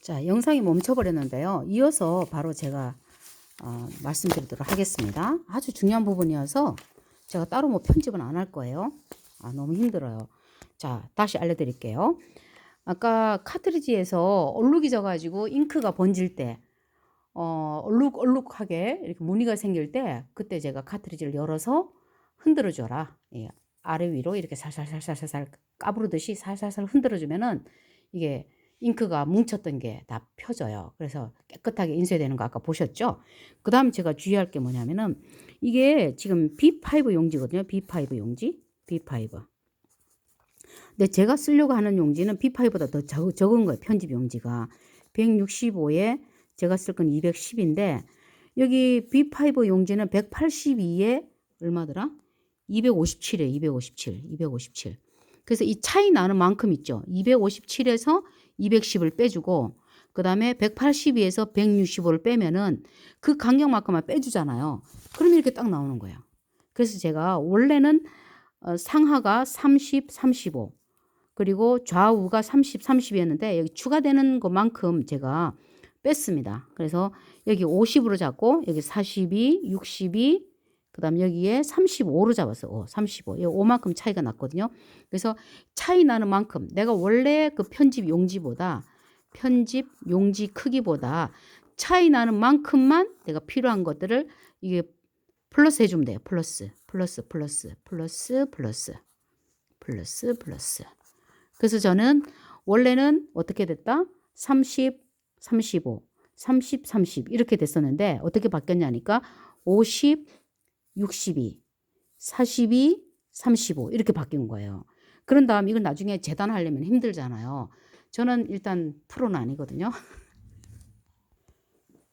자, 영상이 멈춰버렸는데요. 이어서 바로 제가 어, 말씀드리도록 하겠습니다. 아주 중요한 부분이어서 제가 따로 뭐 편집은 안 할 거예요. 아, 너무 힘들어요. 자, 다시 알려드릴게요. 아까 카트리지에서 얼룩이 져가지고 잉크가 번질 때, 어, 얼룩 얼룩하게 이렇게 무늬가 생길 때, 그때 제가 카트리지를 열어서 흔들어 줘라. 예, 아래 위로 이렇게 살살살살살살 까부르듯이 살살살 흔들어 주면은 이게 잉크가 뭉쳤던 게 다 펴져요. 그래서 깨끗하게 인쇄되는 거 아까 보셨죠? 그 다음 제가 주의할 게 뭐냐면은 이게 지금 B5 용지거든요. B5 용지. B5. 근데 제가 쓰려고 하는 용지는 B5보다 더 적, 적은 거예요. 편집 용지가. 165에 제가 쓸 건 210인데 여기 B5 용지는 182에 얼마더라? 257에 257. 257. 그래서 이 차이 나는 만큼 있죠. 257에서 210을 빼주고 그 다음에 182에서 165를 빼면은 그 간격만큼만 빼주잖아요. 그러면 이렇게 딱 나오는 거예요. 그래서 제가 원래는 어, 상하가 30, 35 그리고 좌우가 30, 30이었는데 여기 추가되는 것만큼 제가 뺐습니다. 그래서 여기 50으로 잡고 여기 42, 62, 그 다음 여기에 35로 잡았어요. 어, 35. 이 5만큼 차이가 났거든요. 그래서 차이 나는 만큼 내가 원래 그 편집 용지보다 편집 용지 크기보다 차이 나는 만큼만 내가 필요한 것들을 이게 플러스 해주면 돼요. 플러스, 플러스, 플러스, 플러스, 플러스, 플러스, 플러스. 그래서 저는 원래는 어떻게 됐다? 30, 35, 30, 30 이렇게 됐었는데 어떻게 바뀌었냐니까 50, 62, 42, 35 이렇게 바뀐 거예요. 그런 다음 이건 나중에 재단하려면 힘들잖아요. 저는 일단 프로는 아니거든요.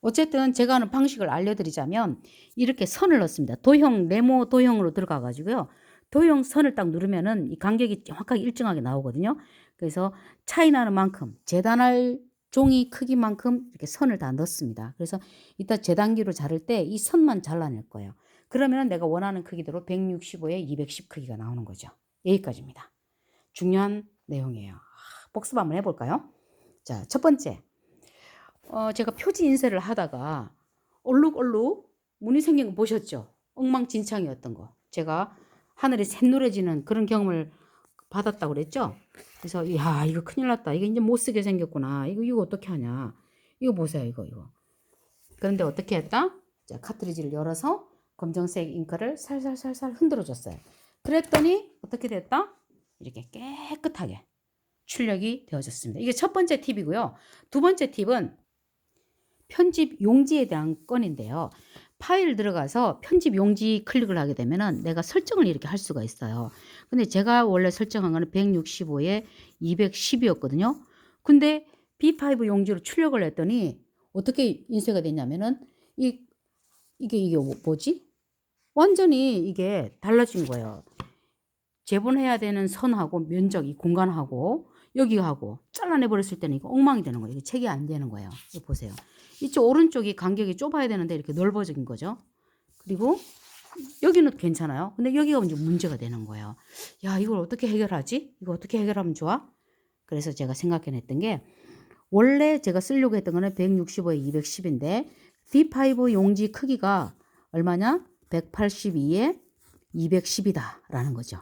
어쨌든 제가 하는 방식을 알려드리자면 이렇게 선을 넣습니다. 도형 네모 도형으로 들어가 가지고요. 도형 선을 딱 누르면은 이 간격이 정확하게 일정하게 나오거든요. 그래서 차이 나는 만큼 재단할 종이 크기만큼 이렇게 선을 다 넣습니다. 그래서 이따 재단기로 자를 때 이 선만 잘라낼 거예요. 그러면 내가 원하는 크기대로 165에 210 크기가 나오는 거죠. 여기까지입니다. 중요한 내용이에요. 복습 한번 해볼까요? 자, 첫 번째. 어, 제가 표지 인쇄를 하다가 얼룩얼룩 무늬 생긴 거 보셨죠? 엉망진창이었던 거. 제가 하늘이 샛노래지는 그런 경험을 받았다고 그랬죠? 그래서 야 이거 큰일 났다. 이거 이제 못 쓰게 생겼구나. 이거 이거 어떻게 하냐? 이거 보세요. 이거 이거. 그런데 어떻게 했다? 자 카트리지를 열어서 검정색 잉크를 살살살살 흔들어 줬어요. 그랬더니 어떻게 됐다? 이렇게 깨끗하게 출력이 되어졌습니다. 이게 첫 번째 팁이고요. 두 번째 팁은 편집 용지에 대한 건인데요. 파일 들어가서 편집 용지 클릭을 하게 되면은 내가 설정을 이렇게 할 수가 있어요. 근데 제가 원래 설정한 거는 165에 210이었거든요. 근데 B5 용지로 출력을 했더니 어떻게 인쇄가 됐냐면은 이 이게 이게 뭐지? 완전히 이게 달라진 거예요. 재본해야 되는 선하고 면적 이 공간하고 여기하고 잘라내 버렸을 때는 이거 엉망이 되는 거예요. 이게 책이 안 되는 거예요. 보세요. 이쪽 오른쪽이 간격이 좁아야 되는데 이렇게 넓어진 거죠. 그리고 여기는 괜찮아요. 근데 여기가 이제 문제가 되는 거예요. 야, 이걸 어떻게 해결하지? 이거 어떻게 해결하면 좋아? 그래서 제가 생각해냈던 게 원래 제가 쓰려고 했던 거는 165에 210인데 D5 용지 크기가 얼마냐? 182에 210이다라는 거죠.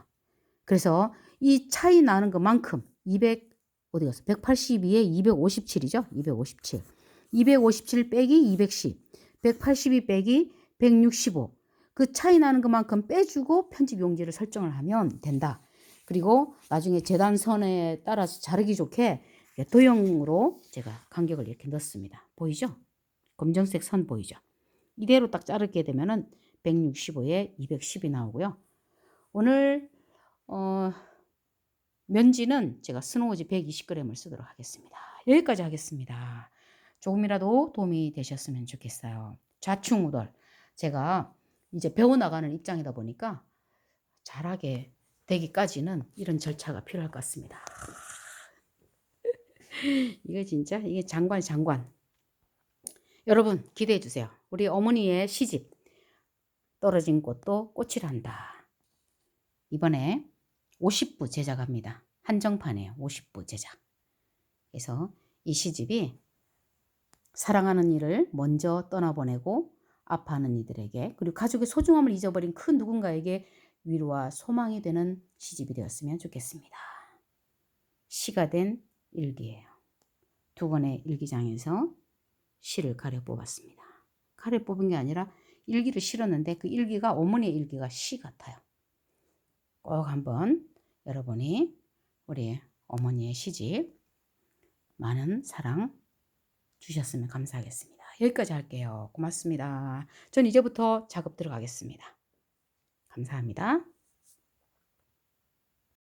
그래서 이 차이 나는 것만큼 200 어디 갔어? 182에 257이죠? 257. 257 빼기 210. 182 빼기 165. 그 차이 나는 것만큼 빼주고 편집 용지를 설정을 하면 된다. 그리고 나중에 재단선에 따라서 자르기 좋게 도형으로 제가 간격을 이렇게 넣습니다. 보이죠? 검정색 선 보이죠? 이대로 딱 자르게 되면은 165에 210이 나오고요. 오늘 어, 면지는 제가 스노우지 120g을 쓰도록 하겠습니다. 여기까지 하겠습니다. 조금이라도 도움이 되셨으면 좋겠어요. 좌충우돌. 제가 이제 배워나가는 입장이다 보니까 잘하게 되기까지는 이런 절차가 필요할 것 같습니다. 이거 진짜 이게 장관 장관. 여러분 기대해 주세요. 우리 어머니의 시집 떨어진 꽃도 꽃이란다. 이번에 50부 제작합니다. 한정판이에요. 50부 제작. 그래서 이 시집이 사랑하는 이를 먼저 떠나보내고 아파하는 이들에게 그리고 가족의 소중함을 잊어버린 그 누군가에게 위로와 소망이 되는 시집이 되었으면 좋겠습니다. 시가 된 일기예요. 두 권의 일기장에서 시를 가려 뽑았습니다. 가려 뽑은 게 아니라 일기를 실었는데 그 일기가 어머니의 일기가 시 같아요. 꼭 한번 여러분이 우리 어머니의 시집 많은 사랑 주셨으면 감사하겠습니다. 여기까지 할게요. 고맙습니다. 전 이제부터 작업 들어가겠습니다. 감사합니다.